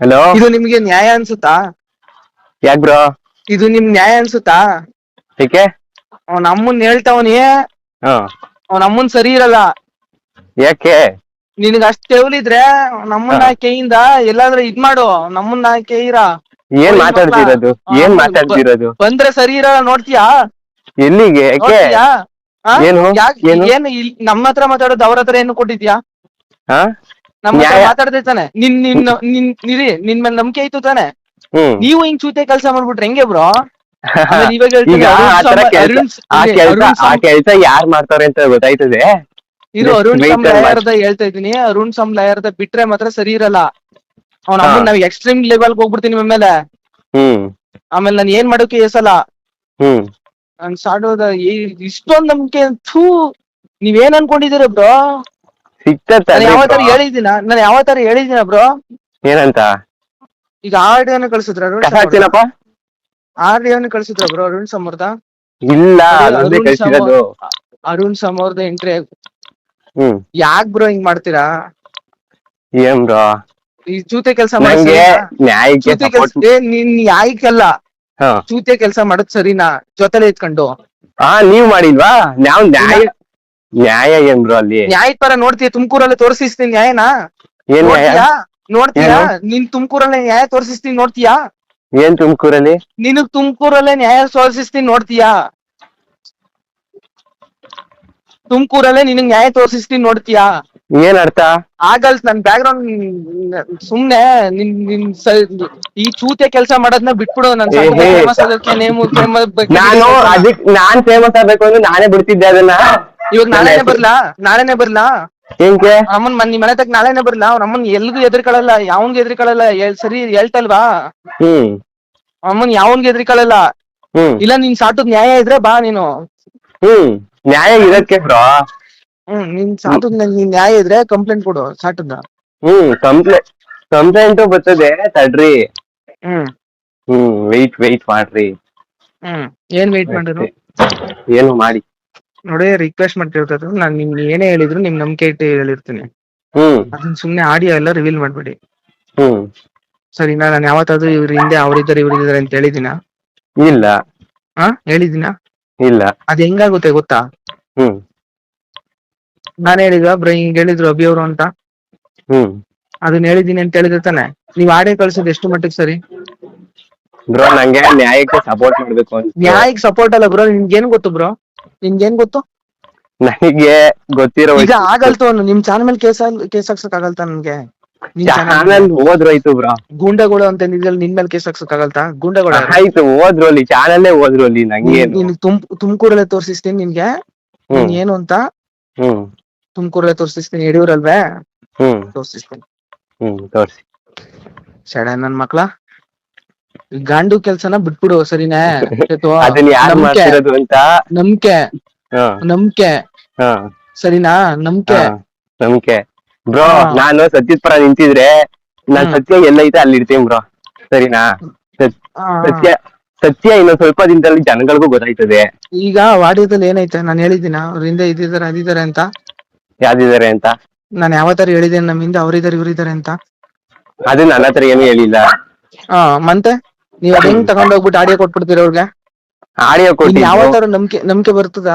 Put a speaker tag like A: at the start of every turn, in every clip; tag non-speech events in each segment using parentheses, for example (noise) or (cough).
A: Hello
B: ಇದು ನಿಮ್ಗೆ ನ್ಯಾಯ ಅನ್ಸುತ್ತಾ?
A: ಯಾಕ್ ಬ್ರೋ?
B: ಇದು ನಿಮ್ ನ್ಯಾಯ ಅನ್ಸುತ್ತಾ?
A: ಏಕೆ?
B: ಅವ್ನ ಅಮ್ಮನ್ ಹೇಳ್ತಾವನೇ. ಅವ್ನ ಅಮ್ಮನ್ ಸರಿ ಇರಲ್ಲ.
A: ಯಾಕೆ?
B: ನಿನಗ ಅಷ್ಟ್ ತೆವಲಿದ್ರೆ ನಮ್ಮನ್ನ
A: ಹಾ.
B: ಕೈಯಿಂದ ಎಲ್ಲಾದ್ರೂ ಇದ್ ಮಾಡು. ನಮ್ಮನ್ನ ಕೈರ
A: ಏನ್ ಮಾತಾಡ್ತಿರೋದು. ಏನ್ ಮಾತಾಡ್ತಿರೋದು?
B: ಬಂದ್ರೆ ಸರಿ ಇರಲ್ಲ ನೋಡ್ತೀಯಾ?
A: ಎಲ್ಲಿಗೆ? ಯಾಕೆ?
B: ನೋಡ್ತೀಯಾ? ಆ?
A: ಏನು?
B: ಯಾಕ್-
A: ಏನು?
B: ಏನು ಇಲ್- ನಮ್ಮ ಹತ್ರ ಮಾತಾಡೋದು ಅವ್ರ ಹತ್ರ ಏನು ಕೊಟ್ಟಿದ್ಯಾ
A: ಹಾ?
B: ನಮ್ಮ ಹತ್ರ. ಮಾತಾಡ್ದೆ ತಾನೆ. ನಿನ್ ನಿನ್ ನಿನ್ ನಿರಿ ನಿನ್ ಮೇಲೆ ನಂಬಿಕೆ ಆಯ್ತು ತಾನೆ.
A: ಹ್ಮ್.
B: ನೀವು ಹಿಂಗ್ ಚೂತೆ ಕೆಲಸ ಮಾಡ್ಬಿಟ್ರೆ ಹೆಂಗೆ ಬ್ರೋ? (laughs) ಆಮೇಲೆ ಇವಾಗ
A: ಈಗ ಆ ತರ ಕೆಲ್ಸ ಆ ಕೆಲ್ಸ ಆ ಕೆಲ್ಸ ಯಾರ್ ಮಾಡ್ತಾರೆ ಅಂತ ಗೊತ್ತಾಯ್ತದೆ? ಇದು
B: ಅರುಣ್ ಸಮ್. ಲಾಯರ್ದ ಹೇಳ್ತಾ ಇದೀನಿ ಅರುಣ್ ಸಮ್ ಲಾಯರ್ದ ಬಿಟ್ರೆ ಮಾತ್ರ ಸರಿ ಇರಲ್ಲ. ಅವ್ನ. ಅಮ್ಮನ್ ನಾವ್ ಎಕ್ಸ್ಟ್ರೀಮ್ ಲೆವೆಲ್ ಹೋಗ್ಬಿಡ್ತೀನಿ ನಿಮ್ಮ ಮೇಲೆ.
A: ಹ್ಮ್.
B: ಆಮೇಲೆ ನಾನು ಏನ್ ಮಾಡೋಕೆ ಎಸಲ್ಲ
A: ಹ್ಮ್.
B: ನನ್ ಸಾಡೋದ ಇಷ್ಟೊಂದ್ ನಂಬಿಕೆ ಥೂ ನೀವೇನ್ ಅನ್ಕೊಂಡಿದೀರ ಬ್ರೋ?
A: ಸಿಕ್ತತ್ತೆ
B: ನಾನು ಯಾವ ತರ. ಹೇಳಿದ್ದೀನ? ನಾನು ಯಾವ ತರ ಹೇಳಿದ್ದೀನ ಬ್ರೋ
A: ಏನಂತ?
B: ಈಗ ಆಡಿಯೋನ ಕಳ್ಸಿದ್ರ ಅರುಣ್
A: ಕಸ ಹಾಕ್ತೀನಪ್ಪ.
B: ಆಡಿಯೋನ ಕಳ್ಸಿದ್ರ ಬ್ರೋ ಅರುಣ್ ಸಮರ್ದ
A: ಇಲ್ಲ
B: ಅರುಣ್
A: ಅದೊಂದೇ
B: ಸಮ-
A: ಕಳ್ಸಿರೋದು.
B: ಅರುಣ್ ಸಮರ್ದ ಎಂಟ್ರಿ
A: ಹ್ಮ್.
B: ಯಾಕ್ ಬ್ರೋ ಹಿಂಗ್ ಮಾಡ್ತೀರಾ?
A: ಏನ್ ಬ್ರೋ
B: ಈ ಚೂತೆ ಕೆಲಸ
A: ನಂಗೆ ನ್ಯಾಯಕ್ಕೆ
B: ಕೆಲ್ಸ ಏ ನಿನ್ ಯಾಯ್ಕಲ್ಲ
A: ಹಾ.
B: ಚೂತೆ ಕೆಲಸ ಮಾಡೋದ್ ಸರಿನಾ? ಜೊತೆಲೆ ಇಟ್ಕೊಂಡು
A: ಹಾ ನೀವ್ ಮಾಡಿಲ್ವಾ? ನಾವ್ ನ್ಯಾಯ ನ್ಯಾಯ ಏನ್ ಬ್ರೋ ಅಲ್ಲಿ?
B: ನ್ಯಾಯದ ಪರ ನೋಡ್ತೀಯ ತುಮಕೂರಲ್ಲಿ ತೋರಿಸ್ತೀನಿ ನ್ಯಾಯನ.
A: ಏನ್ ನ್ಯಾಯ?
B: ನೋಡ್ತೀಯಾ? ನೋಡ್ತೀಯಾ? ನಿನ್ ತುಮಕೂರಲ್ಲೇ ನ್ಯಾಯ ತೋರಿಸ್ತೀನಿ ನೋಡ್ತೀಯಾ?
A: ಏನ್ ತುಮಕೂರಲ್ಲಿ?
B: ನಿನಗ್ ತುಮಕೂರಲ್ಲೇ ನ್ಯಾಯ ತೋರಿಸ್ತೀನಿ ನೋಡ್ತೀಯಾ? ತುಮಕೂರಲ್ಲೇ ನಿನಗ್ ನ್ಯಾಯ ತೋರಿಸ್ತೀನಿ ನೋಡ್ತೀಯಾ?
A: ಏನ್ ಅರ್ಥ?
B: ಆಗಲ್ ನನ್ ಬ್ಯಾಕ್ ಗ್ರೌಂಡ್ ಸುಮ್ನೆ ನಿನ್ ನಿನ್ ಸ- ಈ ಚೂತೆ ಕೆಲಸ ಮಾಡೋದ್ನ ಬಿಟ್ಬಿಡು ನನ್
A: ಏ, ಹೇ.
B: ಫೇಮಸ್ ಅದಕ್ಕೆ ನೇಮು
A: ನಾನು ಅದಕ್ ನಾನ್ ಫೇಮಸ್ ಆಗ್ಬೇಕು ಅಂದ್ರೆ ನಾನೇ ಬಿಡ್ತಿದ್ದೆ ಅದನ್ನ.
B: ಇವಾಗ ನಾಳೆನೆ ಬರ್ಲಾ? ನಾಳೆನೆ ಬರ್ಲಾ?
A: ಏನ್ಕೆ?
B: ಅಮ್ಮನ್ ಮನ್ ನಿಮ್ ಮನೆ ತಕ್ಕ ನಾಳೆನೆ ಬರ್ಲಾ? ಅವ್ರ ಅಮ್ಮನ್ ಎಲ್ಗೂ ಎದ್ರಿಕೊಳ್ಳಲ್ಲ ಯಾವನ್ ಎದ್ರಿಕೊಳ್ಳಲ್ಲ ಎಲ್- ಸರಿ ಹೇಳ್ತಲ್ವಾ?
A: ಹ್ಮ್.
B: ಅಮ್ಮನ್ ಯಾವನ್ ಎದ್ರಿಕೊಳ್ಳಲ್ಲ
A: ಹ್ಮ್.
B: ಇಲ್ಲ ನಿನ್ ಸಾಟದ್ ನ್ಯಾಯ ಇದ್ರೆ ಬಾ ನೀನು.
A: ಹ್ಮ್. ನ್ಯಾಯ ಇರಕ್ಕೆ ಬ್ರೋ.
B: ಹ್ಮ್ ನಿನ್ ಸಾಟದ್ ನಿನ್ ನ್ಯಾಯ ಇದ್ರೆ ಕಂಪ್ಲೇಂಟ್ ಕೊಡು ಸಾಟದ
A: ಹ್ಮ್ ಕಂಪ್ಲೇಂಟ್ ಕಂಪ್ಲೇಂಟ್ ಬರ್ತದೆ ತಡ್ರಿ.
B: ಹ್ಮ್.
A: ಹ್ಮ್ ವೆಯ್ಟ್ ವೆಯ್ಟ್ ಮಾಡ್ರಿ.
B: ಹ್ಮ್ ಏನ್ ವೇಟ್ ಮಾಡಿದ್ರು?
A: ಏನು ಮಾಡಿ?
B: ನೋಡಿ ರಿಕ್ವೆಸ್ಟ್ ಮಾಡ್ತಿರ್ತದ ನಾನು ನಿಮ್ ಏನೇ ಹೇಳಿದ್ರು ನಿಮ್ ನಂಬಿಕೆ ಇಟ್ಟು ಹೇಳಿರ್ತೀನಿ.
A: ಹ್ಮ್.
B: ಅದನ್ನ ಸುಮ್ನೆ ಆಡಿಯೋ ಎಲ್ಲ ರಿವೀಲ್ ಮಾಡ್ಬೇಡಿ.
A: ಹ್ಮ್.
B: ಸರಿ ನಾನು ಯಾವತ್ತಾದ್ರೂ ಇವ್ರ ಹಿಂದೆ ಅವ್ರಿದ್ದಾರೆ ಇವ್ರಿದ್ದಾರೆ ಅಂತ ಹೇಳಿದಿನ
A: ಇಲ್ಲ.
B: ಹಾ ಹೇಳಿದಿನ
A: ಇಲ್ಲ.
B: ಅದ್ ಹೆಂಗಾಗುತ್ತೆ ಗೊತ್ತಾ?
A: ಹ್ಮ್.
B: ನಾನ್ ಹೇಳಿದ್ವ? ಬ್ರೋ ಹಿಂಗ್ ಹೇಳಿದ್ರು ಅಭಿ ಅವರು ಅಂತ?
A: ಹ್ಮ್.
B: ಅದನ್ನ ಹೇಳಿದೀನಿ ಅಂತ ಹೇಳಿದ್ರೆ ತಾನೆ? ನೀವ್ ಆಡಿಯೋ ಕಳ್ಸೋದು ಎಷ್ಟು ಮಟ್ಟಿಗೆ ಸರಿ?
A: ಬ್ರೋ ನಂಗೆ ನ್ಯಾಯಕ್ಕೆ ಸಪೋರ್ಟ್ ಮಾಡ್ಬೇಕು ಅಂತ
B: ನ್ಯಾಯಕ್ ಸಪೋರ್ಟ್ ಅಲ್ಲ ಬ್ರೋ ನಿಮ್ಗೇನ್ ಗೊತ್ತು ಬ್ರೋ? ನಿಮ್ಗೇನ್ ಗೊತ್ತು?
A: ನನಗೆ ಗೊತ್ತಿರೋ
B: ಈಗ ಆಗಲ್ತು ಅವ್ನು ನಿಮ್ ಚಾನಲ್ ಮೇಲೆ ಕೇಸ್ ಕೇಸ್ ಹಾಕ್ಸಕ್ ಆಗಲ್ತಾ ನನ್ಗೆ? ನಿಮ್ ಚಾನಲ್
A: ಚಾನಲ್ ಹೋದ್ರೋಯ್ತು ಬ್ರೋ.
B: ಗೂಂಡಗಳು ಅಂತ ನಿಜಲ್ ನಿನ್ ಮೇಲೆ ಕೇಸ್ ಹಾಕ್ಸಕ್ ಆಗಲ್ತಾ? ಗೂಂಡಗಳು
A: ಆಯ್ತು ಹೋದ್ರು ಅಲ್ಲಿ ಚಾನಲ್ಲೇ ಹೋದ್ರು ಅಲ್ಲಿ ನಂಗೇನು.
B: ನೀನ್ ತುಮ್ ತುಮಕೂರಲ್ಲೇ ತೋರಿಸ್ತೀನಿ ನಿನ್ಗೆ.
A: ಹ್ಮ್.
B: ನೀನ್ ಏನು ಅಂತ?
A: ಹ್ಮ್.
B: ತುಮಕೂರಲ್ಲೇ ತೋರಿಸ್ತೀನಿ ಯಡಿಯೂರಲ್ವೇ?
A: ಹ್ಮ್.
B: ತೋರಿಸ್ತೀನಿ
A: ಹ್ಮ್ ತೋರ್ಸಿ.
B: ಸಡ ನನ್ ಮಕ್ಳ? ಗಾಂಡು ಕೆಲ್ಸನ ಬಿಟ್ಬಿಡು ಸರಿನೇ? (laughs)
A: ಅದನ್ನ ಯಾರು
B: ನಂಬ್ಕೆ,
A: ಮಾಡ್ತಿರೋದು ಅಂತ?
B: ನಂಬ್ಕೆ.
A: ಹಾ.
B: ನಂಬ್ಕೆ.
A: ಹಾ.
B: ಸರಿನಾ? ನಂಬಿಕೆ.
A: ಹಾ, ನಂಬಿಕೆ. ಬ್ರೋ
B: ಹಾ.
A: ನಾನು ಸತ್ಯದ ಪರ ನಿಂತಿದ್ರೆ ನಾನ್
B: ಹ್ಮ್.
A: ಸತ್ಯ ಎಲ್ಲೈತೆ ಅಲ್ಲಿ ಇರ್ತೀನಿ ಬ್ರೋ. ಸರಿನಾ? ಸತ್- ಸತ್ಯ ಸತ್ಯ ಇನ್ನೊಂದ್ ಸ್ವಲ್ಪ ದಿನದಲ್ಲಿ ಜನಗಳಿಗೂ ಗೊತ್ತಾಯ್ತದೆ.
B: ಈಗ ವಾಡ್ಯದಲ್ಲಿ ಏನೈತೆ? ನಾನು ಹೇಳಿದ್ದೀನ ಅವ್ರಿಂದ ಇದ್ದಾರೆ ಇದಿದ್ದಾರೆ ಅದಿದ್ದಾರೆ ಅಂತ.
A: ಯಾವ್ದಿದಾರೆ ಅಂತ?
B: ನಾನು ತರ ಹೇಳಿದ್ದೇನೆ ನಮ್ಮಿಂದ ಅವ್ರಿದಾರೆ ಅವ್ರಿದ್ದಾರೆ ಇವ್ರಿದ್ದಾರೆ ಅಂತ.
A: ಅದು ನನ್ನ ಹತ್ರ ಏನು ಹೇಳಿಲ್ಲ.
B: ಹಾ ಮತ್ತೆ? ನೀವ್ ಹೆಂಗ್ ತಗೊಂಡ್ ಹೋಗ್ಬಿಟ್ಟು ಆಡಿಯೋ ಕೊಟ್ಬಿಡ್ತೀರ ಅವ್ರಿಗೆ?
A: ಆಡಿಯೋ
B: ಇನ್
A: ಯಾವ
B: ತರ ನಂಬಿಕೆ ನಂಬಿಕೆ ಬರ್ತದ?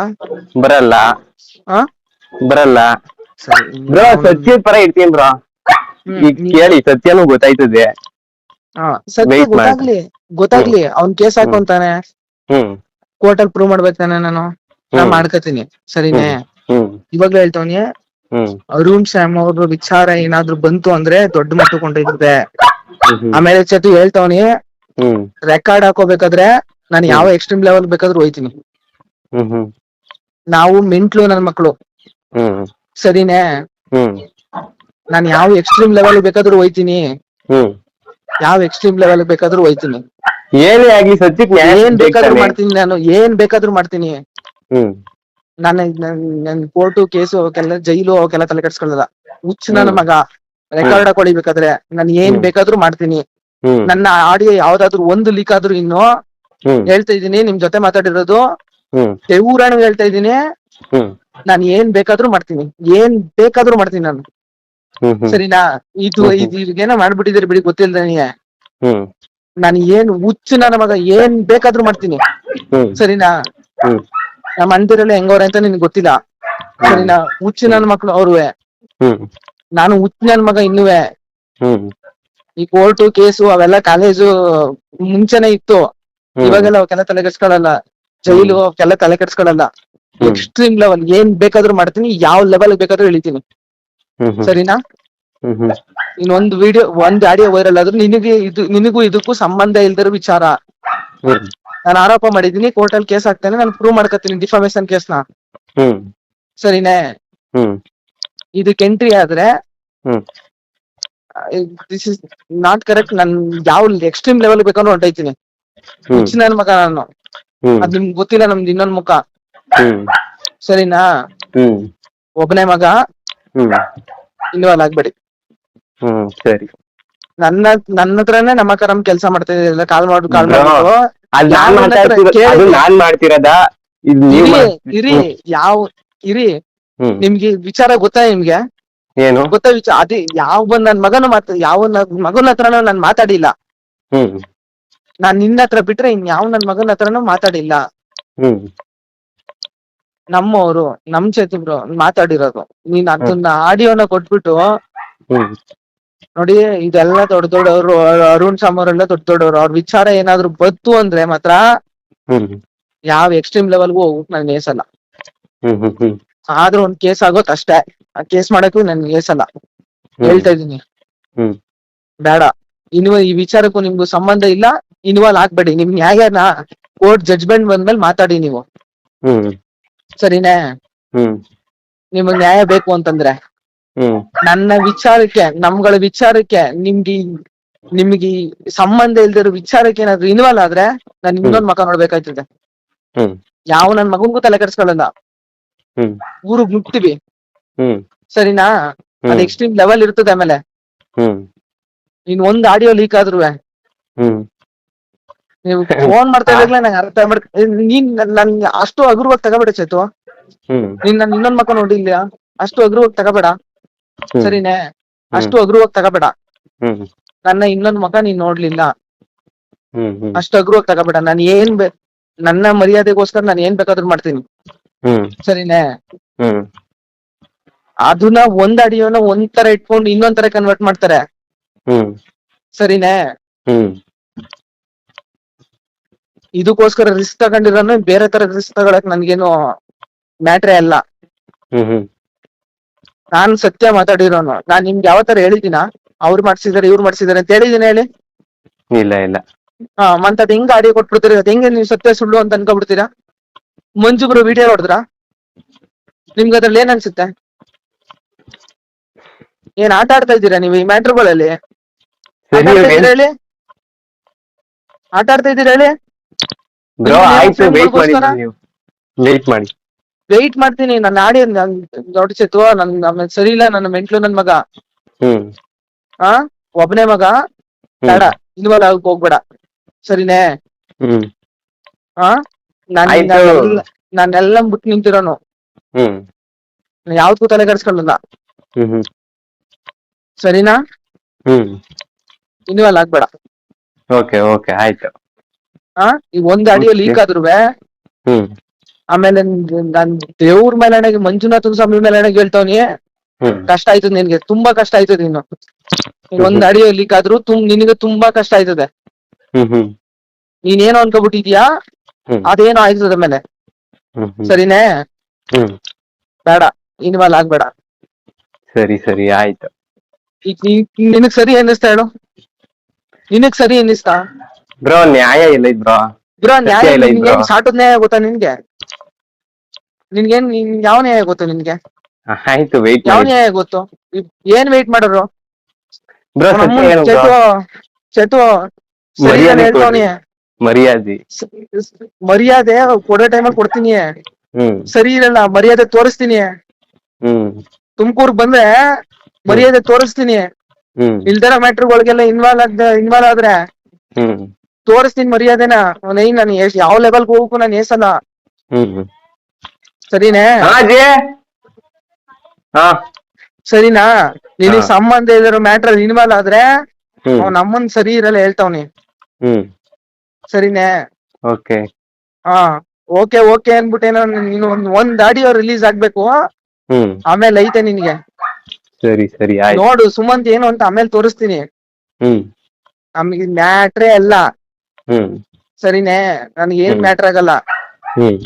A: ಬರಲ್ಲ.
B: ಹಾ
A: ಬರಲ್ಲ.
B: ಸರಿ
A: ಬ್ರೋ ಸತ್ಯದ ಪರ ಇರ್ತೀನಿ ಬ್ರೋ.
B: ಹ್ಮ್,
A: ಈಗ
B: ನೀ-
A: ಕೇಳಿ ಸತ್ಯನೂ ಗೊತ್ತಾಯ್ತದೆ.
B: ಹಾ, ಸತ್ಯ
A: wait ಮಾಡು.
B: ಗೊತ್ತಾಗ್ಲಿ ಗೊತ್ತಾಗ್ಲಿ. ಅವ್ನ್ ಕೇಸ್ ಹಾಕೊಂತಾನೆ.
A: ಹ್ಮ್.
B: ಕೋರ್ಟ್ ಅಲ್ಲಿ ಪ್ರೂವ್ ಮಾಡ್ಬೇಕಾನೆ ನಾನು ನಾ
A: ಹ್ಮ್.
B: ಮಾಡ್ಕತೀನಿ. ಸರಿನೇ?
A: ಹ್ಮ್.
B: ಇವಾಗ್ಲೇ ಹೇಳ್ತವನಿ
A: ಹ್ಮ್.
B: ಅರುಣ್ ಶ್ಯಾಮ್ ಅವ್ರ ವಿಚಾರ ಏನಾದ್ರು ಬಂತು ಅಂದ್ರೆ ದೊಡ್ಡ ಮಟ್ಟ
A: ಹ್ಮ್ ಹ್ಮ್.
B: ಆಮೇಲೆ ಚತು ಹೇಳ್ತವನಿ ರೆಕಾರ್ಡ್ ಹಾಕೋಬೇಕಾದ್ರೆ ನಾನು ಯಾವ ಎಕ್ಸ್ಟ್ರೀಮ್ ಲೆವೆಲ್ ಬೇಕಾದ್ರೂ ಹೋಯ್ತೀನಿ. ನಾವು ಮೆಂಟ್ಲು ನನ್
A: ಮಕ್ಕಳು
B: ಸರಿನೇ? ನಾನು ಯಾವ ಎಕ್ಸ್ಟ್ರೀಮ್ ಲೆವೆಲ್ ಬೇಕಾದ್ರೂ ಹೋಯ್ತೀನಿ. ಯಾವ ಎಕ್ಸ್ಟ್ರೀಮ್ ಲೆವೆಲ್ ಬೇಕಾದ್ರೂ ಹೋಯ್ತೀನಿ.
A: ಏನೇ ಆಗ್ಲಿ
B: ಏನ್ ಬೇಕಾದ್ರೂ ಮಾಡ್ತೀನಿ ನಾನು. ಏನ್ ಬೇಕಾದ್ರೂ ಮಾಡ್ತೀನಿ. ನಾನು ನನ್ ಕೋರ್ಟು ಕೇಸು ಅವಕ್ಕೆಲ್ಲ ಜೈಲು ಅವಕ್ಕೆಲ್ಲ ತಲೆ ಕೆಡ್ಸ್ಕೊಳ್ಳಲ್ಲ. ಹುಚ್ಚ ನನ್ನ ಮಗ. ರೆಕಾರ್ಡ್ ಹಾಕೊಳಿಬೇಕಾದ್ರೆ ನಾನು ಏನ್ ಬೇಕಾದ್ರೂ ಮಾಡ್ತೀನಿ. ನನ್ನ ಆಡಿಯೋ ಯಾವ್ದಾದ್ರು ಒಂದು ಲೀಕ್ ಆದ್ರೂ ಇನ್ನು ಹೇಳ್ತಾ ಇದೀನಿ ನಿಮ್ ಜೊತೆ ಮಾತಾಡಿರೋದು. ದೇವರಾಣ ಹೇಳ್ತಾ ಇದೀನಿ ನಾನು ಏನ್ ಬೇಕಾದ್ರೂ ಮಾಡ್ತೀನಿ. ಏನ್ ಬೇಕಾದ್ರೂ ಮಾಡ್ತೀನಿ ನಾನು. ಸರಿನಾ? ಇದು ಇದೇನೋ ಮಾಡ್ಬಿಟ್ಟಿದ್ದೀರಿ ಬಿಡಿ ಗೊತ್ತಿಲ್ಲ ನನಗೆ ನಾನು ಏನ್ ಹುಚ್ಚು ನನ್ನ ಮಗ ಏನ್ ಬೇಕಾದ್ರೂ ಮಾಡ್ತೀನಿ. ಸರಿನಾ? ನಮ್ಮ ಅಂದಿರಲ್ಲ ಹೆಂಗವ್ರೆ ಅಂತ ನಿನ್ಗೆ ಗೊತ್ತಿಲ್ಲ. ಸರಿನಾ? ಹುಚ್ಚು ನನ್ನ ಮಕ್ಳು ಅವ್ರುವೆ. ನಾನು ಹುಚ್ಚು ನನ್ನ ಮಗ ಇನ್ನುವೆ. ಈ ಕೋರ್ಟು ಕೇಸು ಅವೆಲ್ಲ ಕಾಲೇಜು ಮುಂಚೆನೆ ಇತ್ತು. ಇವಾಗೆಲ್ಲ ಅವಕ್ಕೆಲ್ಲ ತಲೆ ಕೆಡ್ಸ್ಕೊಳಲ್ಲ. ಜೈಲು ಅವಕ್ಕೆಲ್ಲ ತಲೆ ಕೆಡ್ಸ್ಕೊಳಲ್ಲ. ಎಕ್ಸ್ಟ್ರೀಮ್ ಲೆವೆಲ್ ಏನ್ ಬೇಕಾದ್ರೂ ಮಾಡ್ತೀನಿ ಯಾವ ಲೆವೆಲ್ ಬೇಕಾದ್ರೂ ಇಳಿತೀನಿ. ಸರಿನಾ? ಇನ್ನೊಂದು ವಿಡಿಯೋ ಒಂದ್ ಆಡಿಯೋ ವೈರಲ್ ಆದ್ರೂ ನಿನಗೆ ಇದು ನಿನಗೂ ಇದಕ್ಕೂ ಸಂಬಂಧ ಇಲ್ದಿರೋ ವಿಚಾರ. ನಾನು ಆರೋಪ ಮಾಡಿದೀನಿ ಕೋರ್ಟಲ್ಲಿ ಕೇಸ್ ಹಾಕ್ತೇನೆ ನಾನು ಪ್ರೂವ್ ಮಾಡ್ಕೊತೀನಿ ಡಿಫಾಮೇಶನ್ ಕೇಸ್ನ ಸರಿನೇ? ಇದಕ್ಕೆ ಎಂಟ್ರಿ ಆದ್ರೆ ದಿಸ್ ಇಸ್ ನಾಟ್ ಕರೆಕ್ಟ್ ನನ್ ಯಾವ ಎಕ್ಸ್ಟ್ರೀಮ್ ಲೆವೆಲ್ ಬೇಕಂದ್ರೆ ಹೊಂಟೈತೀನಿ. ನನ್ನ ಮಗ ನಾನು. ಅದ್ ನಿಮ್ಗೆ ಗೊತ್ತಿಲ್ಲ ನಮ್ದು ಇನ್ನೊಂದ್ ಮುಖ. ಸರಿನಾ? ಒಬ್ಬನೇ ಮಗ.
A: ಇನ್ವಾಲ್
B: ಇನ್ವಾಲ್ವ್ ಆಗ್ಬೇಡಿ.
A: ಸರಿ.
B: ನನ್ನ ನನ್ನ ಹತ್ರನೇ ನಮ್ಮ ಕರಮ್ ಕೆಲಸ ಮಾಡ್ತಾ ಇದ್ದಿಲ್ಲ ಕಾಲ್ ಮಾಡು ಕಾಲ್
A: ಮಾಡು ನಾನ್ ಮಾಡ್ತಿರೋದ?
B: ಇರಿ. ಯಾವ ಇರಿ. ನಿಮ್ಗೆ ವಿಚಾರ ಗೊತ್ತಾ ನಿಮ್ಗೆ?
A: ಏನು?
B: ಗೊತ್ತಾ ವಿಚಾರ? ಅದೇ ಯಾವ ನನ್ ಮಗನ ಮಾತ ಯಾವ ಮಗನ ಹತ್ರನೂ ನಾನ್ ಮಾತಾಡಿಲ್ಲ.
A: ಹ್ಮ್.
B: ನಾನ್ ನಿನ್ನ ಹತ್ರ ಬಿಟ್ರೆ ಇನ್ ಯಾವ ನನ್ ಮಗನ ಹತ್ರನೂ ಮಾತಾಡಿಲ್ಲ.
A: ಹ್ಮ್.
B: ನಮ್ಮವರು ನಮ್ ಚೇತಿಬ್ರು ಮಾತಾಡಿರೋದು. ನೀನ್ ಅದನ್ನ ಆಡಿಯೋನ ಕೊಟ್ಬಿಟ್ಟು
A: ಹ್ಮ್.
B: ನೋಡಿ ಇದೆಲ್ಲ ದೊಡ್ಡ ದೊಡ್ಡವರು ಅರುಣ್ ಸಾಮವ್ರೆಲ್ಲ ದೊಡ್ಡ ದೊಡ್ಡವರು ಅವ್ರ. ವಿಚಾರ ಏನಾದ್ರು ಬತ್ತು ಅಂದ್ರೆ ಮಾತ್ರ
A: ಹ್ಮ್.
B: ಯಾವ ಎಕ್ಸ್ಟ್ರೀಮ್ ಲೆವೆಲ್ಗೂ ಹೋಗ್ಬಿಟ್ಟು ನಾನು ನೇಸಲ್ಲ
A: ಹ್ಮ್ ಹ್ಮ್ ಹ್ಮ್.
B: ಆದ್ರೂ ಒಂದ್ ಕೇಸ್ ಆಗೋತ್ ಅಷ್ಟೇ. ಆ ಕೇಸ್ ಮಾಡಕ್ಕೂ ನನ್ ಕೇಸಲ್ಲ ಹೇಳ್ತಾ ಇದೀನಿ
A: ಹ್ಮ್.
B: ಬೇಡ. ಇನ್ವ ಈ ವಿಚಾರಕ್ಕೂ ನಿಮ್ಗೂ ಸಂಬಂಧ ಇಲ್ಲ. ಇನ್ವಾಲ್ವ್ ಆಗ್ಬೇಡಿ. ನಿಮ್ ನ್ಯಾಯನ ಕೋರ್ಟ್ ಜಡ್ಜ್ಮೆಂಟ್ ಬಂದ್ಮೇಲೆ ಮಾತಾಡಿ ನೀವು.
A: ಹ್ಮ್.
B: ಸರಿನೇ?
A: ಹ್ಮ್.
B: ನಿಮಗ್ ನ್ಯಾಯ ಬೇಕು ಅಂತಂದ್ರೆ.
A: ಹ್ಮ್.
B: ನನ್ನ ವಿಚಾರಕ್ಕೆ ನಮ್ಗಳ ವಿಚಾರಕ್ಕೆ ನಿಮ್ಗೆ ಈ- ನಿಮ್ಗೆ ಈ ಸಂಬಂಧ ಇಲ್ದಿರೋ ವಿಚಾರಕ್ಕೆ ಏನಾದ್ರು ಇನ್ವಾಲ್ವ್ ಆದ್ರೆ ನಾನು ಇನ್ನೊಂದ್ ಮಕ ನೋಡ್ಬೇಕಾಯ್ತದೆ.
A: ಹ್ಮ್.
B: ಯಾವ ನನ್ ಮಗನ್ಗೂ ತಲೆ ಕೆಡ್ಸ್ಕೊಳ್ಳಲ್ಲ. ಊರಿಗ್ ಮುಟ್ತೀವಿ ಸರಿನಾ? ಅದು ಎಕ್ಸ್ಟ್ರೀಮ್ ಲೆವೆಲ್ ಇರ್ತದೆ ಆಮೇಲೆ. ನೀನ್ ಒಂದ್ ಆಡಿಯೋ ಲೀಕ್ ಆದ್ರೂ. ನೀವು ಫೋನ್ ಮಾಡ್ತಾ ಇದ್ದಾಗಲೇ ನಂಗೆ ಅರ್ಥ ಮಾಡ್ ನೀನ್ ನನ್- ಅಷ್ಟು ಹಗುರವಾಗಿ ತಗೋಬೇಡ ಚೇತು. ನೀನ್ ನನ್ ಇನ್ನೊಂದ್ ಮಕ್ಕ ನೋಡಿಲ್ಲ ಅಷ್ಟು ಅಗ್ರವಾಗಿ ತಗೋಬೇಡ. ಸರಿನೇ? ಅಷ್ಟು ಅಗ್ರವಾಗಿ ತಗೋಬೇಡ. ನನ್ನ ಇನ್ನೊಂದ್ ಮಕ ನೀನ್ ನೋಡ್ಲಿಲ್ಲ. ಅಷ್ಟು ಅಗ್ರವಾಗಿ ತಗೋಬೇಡ. ನಾನು ಏನ್ ನನ್ನ ಮರ್ಯಾದೆಗೋಸ್ಕರ ನಾನು ಏನ್ ಬೇಕಾದ್ರೂ ಮಾಡ್ತೀನಿ. ಸರಿನೇ?
A: ಹ್ಮ್.
B: ಅದನ್ನ ಒಂದ್ ಅಡಿಯೋನ ಒಂದ್ ತರ ಇಟ್ಕೊಂಡು ಇನ್ನೊಂದ್ ತರ ಕನ್ವರ್ಟ್ ಮಾಡ್ತಾರೆ. ಸರಿನೇ? ಇದಕ್ಕೋಸ್ಕರ ರಿಸ್ಕ್ ತಗೊಂಡಿರೋನು ಬೇರೆ ತರ ರಿಸ್ಕ್ ತಗೊಳಕ್ ನನ್ಗೇನು ಮ್ಯಾಟ್ರೇ ಅಲ್ಲ ನಾನ್ ಸತ್ಯ ಮಾತಾಡಿರೋನು. ನಾನ್ ನಿಮ್ಗೆ ಯಾವ ತರ ಹೇಳಿದಿನ ಅವ್ರು ಮಾಡ್ಸಿದಾರೆ ಇವ್ರು ಮಾಡ್ಸಿದಾರೆ ಅಂತ ಹೇಳಿದೀನಿ ಹೇಳಿ.
A: ಇಲ್ಲ ಇಲ್ಲ.
B: ಹಾ ಮತ್ತ ಅದ್ ಹೆಂಗ್ ಆಡಿಯೋ ಕೊಟ್ಬಿಡ್ತೀರಿ ಅದ್ ಹೆಂಗೆ ನೀವು ಸತ್ಯ ಸುಳ್ಳು ಅಂತ ಅನ್ಕೊಬಿಡ್ತೀರಾ ಮಂಜುಬ್ರು ವಿಡಿಯೋ ನೋಡಿದ್ರ? ನಿಮ್ಗೆ ಅದ್ರಲ್ಲಿ ಏನ್ ಅನ್ಸುತ್ತೆ? ಏನ್ ಆಟ ಆಡ್ತಾ ಇದ್ದೀರಾ ನೀವು ಈ ಮ್ಯಾಟ್ರುಗಳಲ್ಲಿ ಆಟ
A: ಸರಿ
B: ಆಡ್ತಾ ಇದ್ದೀರಾ ಹೇಳಿ? ಆಟ ಆಡ್ತಾ ಇದ್ದೀರಾ ಹೇಳಿ?
A: ಬ್ರೋ
B: ನೀವು
A: ಆಯ್ತು
B: friend
A: ವೇಟ್ ಮಾಡಿ ನೀವು. ವೇಟ್ ಮಾಡಿ.
B: ವೆಯ್ಟ್ ಮಾಡ್ತೀನಿ ನನ್ನ ಆಡಿ ಚೇತು ನನ್ ಆಮೇಲೆ ಸರಿ ಇಲ್ಲ ನನ್ನ ಮೆಂಟ್ಲು ನನ್ ಮಗ.
A: ಹ್ಮ್.
B: ಆ? ಒಬ್ನೇ ಮಗ. ಬೇಡ ಇನ್ವಾಲ್ವ್ ಆಗಕ್ ಹೋಗ್ಬೇಡ. ಸರಿನೇ?
A: ಹ್ಮ್.
B: ಆ. ನಾನೆಲ್ಲ- ಬಿಟ್ಟು ನಿಂತಿರೋನು.
A: ಹ್ಮ್.
B: ಯಾವ್ದಕ್ಕೂ ತಲೆ ಕೆಡ್ಸ್ಕೊಳ್ಳಲ್ಲ.
A: ಹ್ಮ್ ಹ್ಮ್.
B: ಸರಿನಾ?
A: ಹ್ಮ್.
B: ಅಲ್ಲಿ ಆಗ್ಬೇಡ.
A: ಓಕೆ ಓಕೆ ಆಯ್ತು.
B: ಆ? ಈಗ ಒಂದ್ ಅಡಿಯ ಲೀಕ್ ಆದ್ರೂ
A: ಹ್ಮ್.
B: ಆಮೇಲೆ ನಾನ್ ದೇವ್ರ ಮೇಲೆ ಮಂಜುನಾಥನ್ ಸ್ವಾಮಿ ಮೇಲೆ ಹೇಳ್ತಾವ್ನಿ. ಕಷ್ಟ ಆಯ್ತದ ನಿನ್ಗೆ ತುಂಬಾ ಕಷ್ಟ ಆಯ್ತದ ಇನ್ನು. ಈಗ ಒಂದ್. ಅಡಿಯೋ ಲೀಕ್ ಆದ್ರೂ ತುಮ್ ನಿನಗೆ ತುಂಬಾ ಕಷ್ಟ ಆಯ್ತದೆ. ನೀನ್ ಏನೋ ಅನ್ಕೋಬಿಟ್ಟಿದ್ಯಾ? ಅದೇನೋ ಆಯ್ತದ ಮೇಲೆ. ಸರಿನೇ? ಬೇಡ ಇನ್ವಾಲ್ ಆಗ್ಬೇಡ.
A: ಸರಿ ಸರಿ ಆಯ್ತು.
B: ಈಗ ನಿನಗ್ ಸರಿ ಅನ್ನಿಸ್ತಾ ಹೇಳು? ನಿನಗ್ ಸರಿ ಅನ್ನಿಸ್ತಾ?
A: ಬ್ರೋ ನ್ಯಾಯ ಇಲ್ಲ ಬ್ರೋ.
B: ಬ್ರೋ ನ್ಯಾಯ
A: ಇಲ್ಲ.
B: ನಿನ್ಗೇನ್ ಸಾಟದ್ ನ್ಯಾಯ ಗೊತ್ತಾ ನಿನ್ಗೆ? ನಿನ್ಗೇನ್ ನಿನ್ ಯಾವ ನ್ಯಾಯ ಗೊತ್ತು ನಿನ್ಗೆ?
A: ಆಯ್ತು ವೇಟ್
B: ಯಾವ ನ್ಯಾಯ ಗೊತ್ತು? ಏನ್ ವೇಟ್ ಮಾಡೋರು
A: ಬ್ರೋ ಚಟು ಬ್ರೋ.
B: ಚೇತು ಸರಿ ಹೇಳ್ತಾವ್ನಿ.
A: ಮರ್ಯಾದೆ.
B: ಮರ್ಯಾದೆ ಕೊಡೋ ಟೈಮಲ್ಲಿ ಕೊಡ್ತೀನಿ.
A: ಹ್ಮ್.
B: ಸರಿ ಇರಲ್ಲ ಮರ್ಯಾದೆ ತೋರಿಸ್ತೀನಿ.
A: ಹ್ಮ್.
B: ತುಮಕೂರ್ ಬಂದ್ರೆ ಮರ್ಯಾದೆ ತೋರಿಸ್ತೀನಿ.
A: ಹ್ಮ್.
B: ಇಲ್ದರ ಮ್ಯಾಟ್ರಿಗಳಿಗೆಲ್ಲ ಇನ್ವಾಲ್ವ್ ಆದ ಇನ್ವಾಲ್ವ್ ಆದ್ರೆ
A: ಹ್ಮ್.
B: ತೋರಿಸ್ತೀನಿ ಮರ್ಯಾದೆನ. ನಾನು ಎಷ್ಟ್ ಯಾವ ಲೆವೆಲ್ ಹೋಗಕ್ಕೂ ನಾನು ಏಸಲ್ಲ
A: ಹ್ಮ್. ಹ್ಮ್
B: ಸರಿನೇ
A: ಹಾ.
B: ಸರಿನಾ? ನಿನಗ್
A: ಹಾ.
B: ಸಂಬಂಧ ಇದ್ರ ಮ್ಯಾಟ್ರ್ ಇನ್ವಾಲ್ವ್ ಆದ್ರೆ
A: ಹ್ಮ್.
B: ಅವ್ನ ಅಮ್ಮನ್ ಸರಿ ಇರಲ್ಲ ಹೇಳ್ತಾವ್ನಿ.
A: ಹ್ಮ್.
B: ಸರಿನೇ?
A: ಓಕೆ.
B: ಹಾ ಓಕೆ ಓಕೆ ಅನ್ಬಿಟ್ಟು ಏನೋ ನೀನು ಒಂದ್ ಒಂದ್ ಆಡಿಯೋ ರಿಲೀಸ್ ಆಗ್ಬೇಕು.
A: ಹ್ಮ್.
B: ಆಮೇಲೆ ಐತೆ ನಿನ್ಗೆ.
A: ಸರಿ ಸರಿ ಆಯ್ತು.
B: ನೋಡು ಸುಮಂತ್ ಏನು ಅಂತ ಆಮೇಲೆ ತೋರಿಸ್ತೀನಿ.
A: ಹ್ಮ್.
B: ನಮ್ಗೆ ಮ್ಯಾಟ್ರೆ ಅಲ್ಲ.
A: ಹ್ಮ್.
B: ಸರಿನೇ? ನನ್ಗೆ ಏನ್
A: ಹ್ಮ್.
B: ಮ್ಯಾಟ್ರ್ ಆಗಲ್ಲ.
A: ಹ್ಮ್.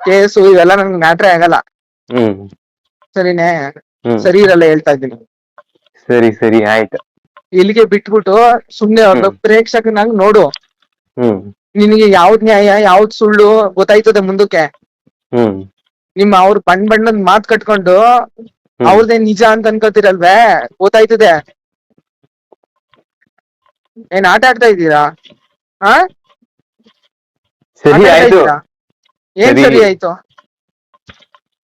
B: ಕೇಸು ಇವೆಲ್ಲ ನನ್ಗೆ ಮ್ಯಾಟ್ರೆ ಆಗಲ್ಲ.
A: ಹ್ಮ್.
B: ಸರಿನೇ?
A: ಹ್ಮ್.
B: ಸರಿ ಇರಲ್ಲ ಹೇಳ್ತಾ ಇದ್ದೀನಿ.
A: ಸರಿ ಸರಿ ಆಯ್ತು.
B: ಇಲ್ಲಿಗೆ ಬಿಟ್ಬಿಟ್ಟು ಸುಮ್ನೆ ಅವ್ರ
A: ಹ್ಮ್.
B: ಪ್ರೇಕ್ಷಕನಾಗ್ ನೋಡು.
A: ಹ್ಮ್.
B: ನಿನಗೆ ಯಾವ್ದ್ ನ್ಯಾಯ ಯಾವ್ದ್ ಸುಳ್ಳು ಗೊತ್ತಾಯ್ತದೆ ಮುಂದಕ್ಕೆ?
A: ಹ್ಮ್.
B: ನಿಮ್ಮ ಅವ್ರ ಬಣ್ಣ ಬಣ್ಣದ್ ಮಾತ್ ಕಟ್ಕೊಂಡು. ಅವ್ರದೇ ನಿಜ ಅಂತ ಅನ್ಕೋತಿರಲ್ವೇ? ಗೊತ್ತಾಯ್ತದೆ. ಏನ್ ಆಟ ಆಡ್ತಾ ಇದ್ದೀರಾ? ಹಾ
A: ಸರಿ
B: ಆಟ ಆಡ್ತಾ
A: ಆಯ್ತು.
B: ಇದ್ದೀರಾ? ಏನ್
A: ಸರಿ.
B: ಸರಿ ಆಯ್ತು?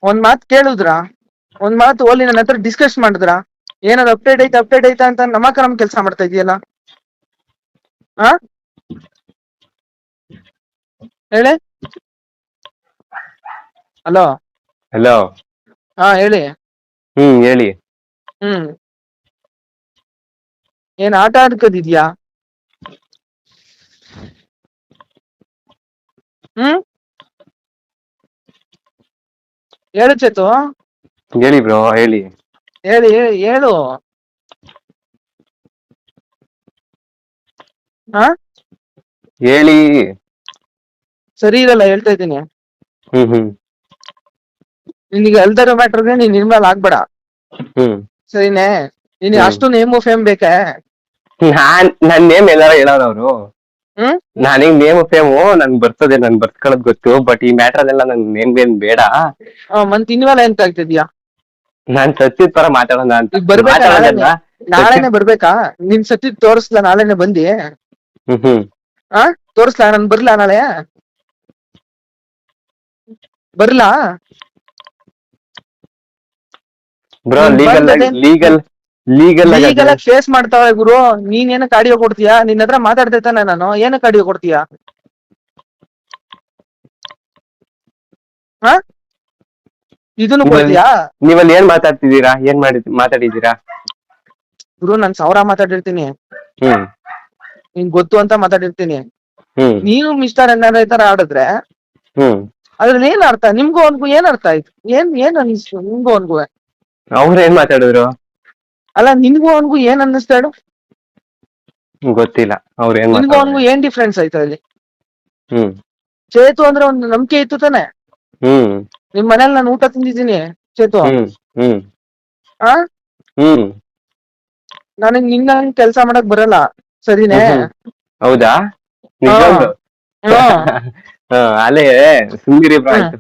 B: ಒಂದ್ ಮಾತ್ ಕೇಳುದ್ರಾ? ಒಂದ್ ಮಾತು ಓಲಿ ನನ್ನ ಹತ್ರ ಡಿಸ್ಕಸ್ ಮಾಡಿದ್ರಾ? ಏನಾದ್ರು ಅಪ್ಡೇಟ್ ಐತೆ ಅಪ್ಡೇಟ್ ಐತೆ ಅಂತ ನಮಕ ನಮ್ ಕೆಲಸ ಮಾಡ್ತಾ ಇದೀಯಲ್ಲ? ಹಾ ಹೇಳಿ. ಹಲೋ.
A: ಹಲೋ.
B: ಹಾ ಹೇಳಿ.
A: ಹ್ಮ್ ಹೇಳಿ.
B: ಹ್ಮ್. ಏನ್ ಆಟ ಆಡ್ಕೋದಿದ್ಯಾ? ಹ್ಮ್? ಹೇಳು ಚೇತು.
A: ಹೇಳಿ ಬ್ರೋ ಹೇಳಿ.
B: ಹೇಳಿ ಹೇಳಿ ಹೇಳು. ಹಾ?
A: ಹೇಳಿ.
B: ಸರಿ ಇರಲ್ಲ ಹೇಳ್ತಾ ಇದ್ದೀನಿ.
A: ಹ್ಮ್ ಹ್ಮ್.
B: ನಿನಗೆ ಮ್ಯಾಟರ್ ಮ್ಯಾಟ್ರಿಗೆ ನೀನ್ ಇನ್ವಾಲ್ವ್ ಆಗ್ಬೇಡ.
A: ಹ್ಮ್.
B: ಸರಿನೇ? ನೀನ್
A: ಹ್ಮ್.
B: ಅಷ್ಟು ನೇಮು ಫೇಮ್ ಬೇಕಾ?
A: ನಾನ್ ನನ್ ನೇಮ್ ಎಲ್ಲಾರ ಹೇಳೋರು ಅವ್ರು
B: ಹ್ಮ್?
A: ನನಗ್ ನೇಮ್ ಫೇಮು ನನ್ ಬರ್ತದೆ ನನ್ ಬರ್ತ್ಕೊಳ್ಳೋದ್ ಗೊತ್ತು ಬಟ್ ಈ ಮ್ಯಾಟರ್ ಅದೆಲ್ಲ ನನ್ ನೇಮ್ ಏನ್ ಬೇಡ.
B: ಮತ್ ಇನ್ವಾಲ್ವ್ ಎಂತ ಆಗ್ತಿದ್ಯಾ?
A: ನಾನ್ ಸತ್ಯದ ಪರ ಮಾತಾಡೋಣ ಅಂತ.
B: ಈಗ ಬರ್ಬೇಕಾ
A: ಮಾತಾಡೋದಲ್ಲ
B: ನಾಳೆನೆ? ಬರ್ಬೇಕಾ? ನಿನ್ ಸತಿ ತೋರಿಸ್ಲಾ ನಾಳೆನೆ ಬಂದಿ?
A: ಹ್ಮ್ ಹ್ಮ್.
B: ಆ? ತೋರಿಸ್ಲಾ? ನಾನ್ ಬರ್ಲಾ ನಾಳೆ? ಬರ್ಲಾ?
A: Bro legal legal legal
B: legal face ಮಾಡ್ತಾವೆ ಗುರು. ನೀನ್ ಏನಕ್ಕೆ ಆಡಿಯೋ ಕೊಡ್ತೀಯಾ? ನಿನ್ನ ಹತ್ರ ಮಾತಾಡ್ತಾ ತಾನೆ ನಾನು. ಏನಕ್ಕೆ ಆಡಿಯೋ ಕೊಡ್ತೀಯಾ? ಹಾ? ಇದನ್ನು ಕೊಡ್ತೀಯಾ?
A: ನೀವಲ್ಲಿ ಏನ್ ಮಾತಾಡ್ತಿದ್ದೀರಾ? ಏನ್ ಮಾಡಿ ಮಾತಾಡಿದ್ದೀರಾ?
B: ಗುರು ನಾನು ಸಾವಿರ ಮಾತಾಡಿರ್ತೀನಿ.
A: ಹ್ಮ್.
B: ನಿಂಗ್ ಗೊತ್ತು ಅಂತ ಮಾತಾಡಿರ್ತೀನಿ. ನೀನು ಮಿಸ್ಟರ್ ಎನ್ನ ತರ ಆಡಿದ್ರೆ
A: ಹ್ಮ್.
B: ಅದ್ರಲ್ಲಿ ಏನ್ ಅರ್ಥ? ನಿಮ್ಗೂ ಅವನ್ಗೂ ಏನ್ ಅರ್ಥ ಆಯ್ತು? ಏನ್ ಏನ್ ಅನಿಸ್ತು ನಿಮ್ಗೂ ಅವನ್ಗೂ?
A: ಅವ್ರು ಏನ್ ಮಾತಾಡಿದ್ರು?
B: ಅಲ್ಲ ನಿನ್ಗೂ ಅವನ್ಗೂ ಏನ್ ಅನ್ನಿಸ್ತಾ ಹೇಳು
A: ಗೊತ್ತಿಲ್ಲ. ಅವ್ರ ಏನ್
B: ನಿನ್ಗೂ
A: ಮಾತಾಡಿದ್ರು?
B: ಏನ್ ಡಿಫ್ರೆನ್ಸ್ ಆಯ್ತು ಅಲ್ಲಿ?
A: ಹ್ಮ್.
B: ಚೇತು ಅಂದ್ರೆ ಒಂದು ನಂಬಿಕೆ ಇತ್ತು ತಾನೆ?
A: ಹ್ಮ್.
B: ನಿಮ್ ಮನೇಲಿ ನಾನು ಊಟ ತಿಂದಿದ್ದೀನಿ ಚೇತು.
A: ಹ್ಮ್ ಹ್ಮ್.
B: ಆ?
A: ಹ್ಮ್.
B: ನನಗ್ ನಿನ್ನ ಕೆಲ್ಸ ಮಾಡಕ್ ಬರಲ್ಲ ಸರಿನೇ?
A: ಹ್ಮ್. ಹೌದಾ? ನಿಜವಾಗ್ಲು
B: ಹಾ.
A: ಹ, ಅಲ್ಲೇ ಬ್ರೋ ಆಯ್ತು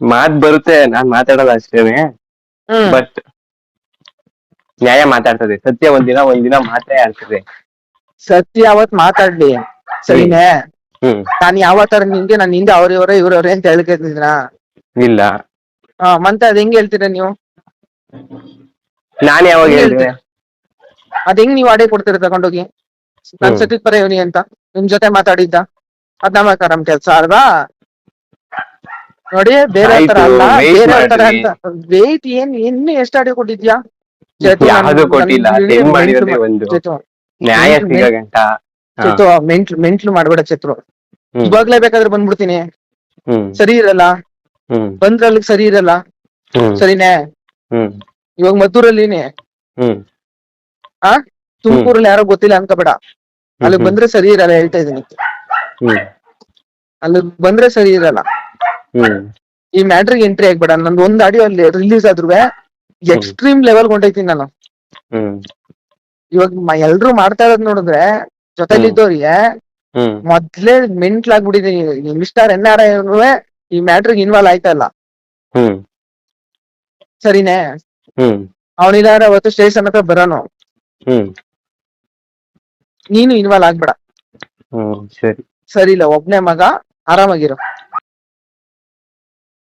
A: ಮಾತ್ ಬರುತ್ತೆ ನಾನ್ ಮಾತಾಡಲ್ಲ ಅಷ್ಟೇನೆ.
B: ಹ್ಮ್.
A: ಬಟ್ ನ್ಯಾಯ ಮಾತಾಡ್ತದೆ. ಸತ್ಯ ಒಂದಿನ ಒಂದಿನ ಮಾತ್ರ ಆಡ್ತದೆ
B: ಸತ್ಯ ಅವತ್ ಮಾತಾಡ್ಲಿ. ಸರಿನೇ?
A: ಹ್ಮ್.
B: ನಾನ್ ಯಾವತ್ತರ ನಿಂಗೆ ನಾನು ಹಿಂದೆ ಅವ್ರ ಇವ್ರ ಇವ್ರವ್ರೆ ಅಂತ ಹೇಳ್ತಿದ್ದೀನ
A: ಇಲ್ಲ.
B: ಹಾ ಮತ್ತೆ ಅದ್ ಹೆಂಗ್ ಹೇಳ್ತೀರಾ ನೀವು?
A: ನಾನ್ ಯಾವಾಗ
B: ಹೇಳ್ತೀನಿ
A: ಹೇಳಿದೆ?
B: ಅದ್ ಹೆಂಗ್ ನೀವು ಆಡೇ ಕೊಡ್ತೀರ ತಗೊಂಡೋಗಿ? ನನ್
A: ಹ್ಮ್.
B: ಸತ್ಯದ ಪರ ಇವನಿ ಅಂತ. ನಿಮ್ ಜೊತೆ ಮಾತಾಡಿದ್ದ. ಅದ್ ಕೆಲಸ ಅಲ್ವಾ? ನೋಡಿ ಬೇರೆ ತರ
A: ಆಯ್ತು,
B: ಅಲ್ಲ
A: wait
B: ಬೇರೆ ತರ ಅಂತ. ವೇಟ್ ಏನ್ ಇನ್ನು ಎಷ್ಟು ಅಡಿ ಕೊಟ್ಟಿದ್ಯಾ? ಚೇತು,
A: ಯಾವ್ದು
B: ನನ್-
A: ಕೊಟ್ಟಿಲ್ಲ
B: ನನ್
A: ಹೆಂಗ್
B: ಮೆಂಟ್ಲು
A: ಮಾಡಿರೋದೇ
B: ಮಾ-
A: ಒಂದು?
B: ಚೇತು,
A: ನ್ಯಾಯ
B: ಮೆಂಟ್ಲು-
A: ಸಿಗೋ ಗಂಟ. ಹಾ.
B: ಚೇತು ಮೆಂಟ್ಲು ಮೆಂಟ್ಲು ಮಾಡ್ಬೇಡ ಚೇತು
A: ಹ್ಮ್.
B: ಇವಾಗ್ಲೇ ಬೇಕಾದ್ರೆ ಬಂದ್ಬಿಡ್ತೀನಿ.
A: ಹ್ಮ್.
B: ಸರಿ ಇರಲ್ಲ?
A: ಹ್ಮ್.
B: ಬಂದ್ರಲ್ಲಿ ಸರಿ ಇರಲ್ಲ?
A: ಹ್ಮ್.
B: ಸರಿನೇ?
A: ಹ್ಮ್.
B: ಇವಾಗ ಮದ್ದೂರಲ್ಲಿನೇ?
A: ಹ್ಮ್.
B: ತುಮಕೂರಲ್ಲಿ ಯಾರೋ ಗೊತ್ತಿಲ್ಲ ಅನ್ಕೋಬೇಡ. ಅಲ್ಲಿ ಬಂದ್ರೆ ಸರಿ ಇರಲ್ಲ ಹೇಳ್ತಾ ಇದೀನಿ
A: ಹ್ಮ್.
B: ಅಲ್ಲಿ ಬಂದ್ರೆ ಸರಿ ಇರಲ್ಲ.
A: ಹ್ಮ್.
B: ಈ ಮ್ಯಾಟ್ರಿಗೆ ಎಂಟ್ರಿ ಆಗ್ಬೇಡ. ನಂದು ಒಂದ್ ಆಡಿಯೋ ಅಲ್ಲಿ ರಿಲೀಸ್ ಆದ್ರೂ ಎಕ್ಸ್ಟ್ರೀಮ್ ಲೆವೆಲ್ ಹೊಂಟೈತೀನಿ ನಾನು.
A: ಹ್ಮ್.
B: ಇವಾಗ ಮ- ಎಲ್ರು ಮಾಡ್ತಾ ಇರೋದ್ ನೋಡಿದ್ರೆ ಜೊತೆಲಿದ್ದವ್ರಿಗೆ
A: ಹ್ಮ್.
B: ಮೊದ್ಲೇ ಮೆಂಟ್ಲಾಗ್ಬಿಟ್ಟಿದೀನಿ ಮಿಸ್ಟರ್ ಎನ್ ಆರ್ ಐ ಈ ಮ್ಯಾಟ್ರಿಗೆ ಇನ್ವಾಲ್ವ್ ಆಯ್ತಾ ಇಲ್ಲ.
A: ಹ್ಮ್.
B: ಸರಿನೇ?
A: ಹ್ಮ್.
B: ಅವನಿದಾರ ಅವತ್ತು ಸ್ಟೇಷನ್ ಹತ್ರ ಬರೋನು.
A: ಹ್ಮ್.
B: ನೀನು ಇನ್ವಾಲ್ವ್ ಆಗ್ಬೇಡ.
A: ಹ್ಮ್ ಸರಿ.
B: ಸರಿ ಇಲ್ಲ ಒಬ್ನೇ ಮಗ ಆರಾಮಾಗಿರು.